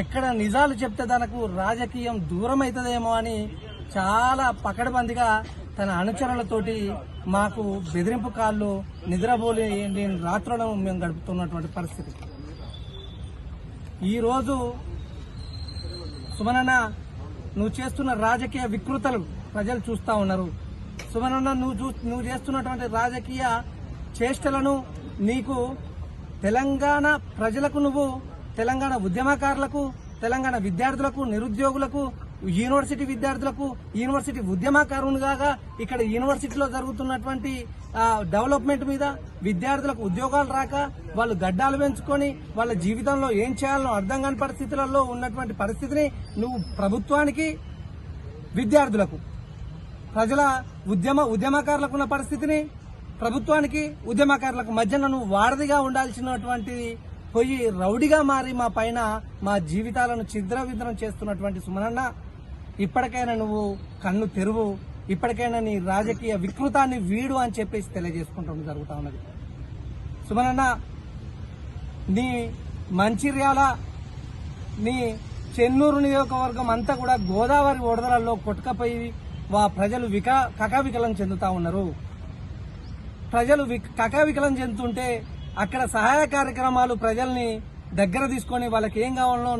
ఎక్కడ నిజాలు చెప్తే తనకు రాజకీయం దూరం అవుతుందేమో అని చాలా పకడబందిగా తన అనుచరులతోటి మాకు బెదిరింపు కాళ్ళు నిద్రపోలే నేను రాత్రులను మేము గడుపుతున్నటువంటి పరిస్థితి. ఈరోజు సుమనన్న నువ్వు చేస్తున్న రాజకీయ వికృతలు ప్రజలు చూస్తా ఉన్నారు. సుమనన్న నువ్వు చూ నువ్వు చేస్తున్నటువంటి రాజకీయ చేష్టలను నీకు తెలంగాణ ప్రజలకు నువ్వు తెలంగాణ ఉద్యమకారులకు తెలంగాణ విద్యార్థులకు నిరుద్యోగులకు యూనివర్సిటీ విద్యార్థులకు యూనివర్సిటీ ఉద్యమకారునిగా ఇక్కడ యూనివర్సిటీలో జరుగుతున్నటువంటి డెవలప్మెంట్ మీద విద్యార్థులకు ఉద్యోగాలు రాక వాళ్ళు గడ్డాలు పెంచుకొని వాళ్ళ జీవితంలో ఏం చేయాలో అర్థం కాని పరిస్థితులలో ఉన్నటువంటి పరిస్థితిని నువ్వు ప్రభుత్వానికి విద్యార్థులకు ప్రజల ఉద్యమ ఉద్యమకారులకు ఉన్న పరిస్థితిని ప్రభుత్వానికి ఉద్యమకారులకు మధ్యన నువ్వు వారధిగా ఉండాల్సినటువంటి పోయి రౌడీగా మారి మా పైన మా జీవితాలను చిద్రవిద్రం చేస్తున్నటువంటి సుమనన్న ఇప్పటికైనా నువ్వు కన్ను తెరువు ఇప్పటికైనా నీ రాజకీయ వికృతాన్ని వీడు అని చెప్పేసి తెలియజేసుకుంటాం జరుగుతా ఉన్నది. సుమనన్న నీ మంచిర్యాల నీ చెన్నూరు నియోజకవర్గం అంతా కూడా గోదావరి ఓడదలలో కొట్టుకపోయి వా ప్రజలు విక కకావికలం చెందుతా ఉన్నారు. ప్రజలు కకావికలం చెందుతుంటే అక్కడ సహాయ కార్యక్రమాలు ప్రజల్ని దగ్గర తీసుకొని వాళ్ళకి ఏం కావాలనో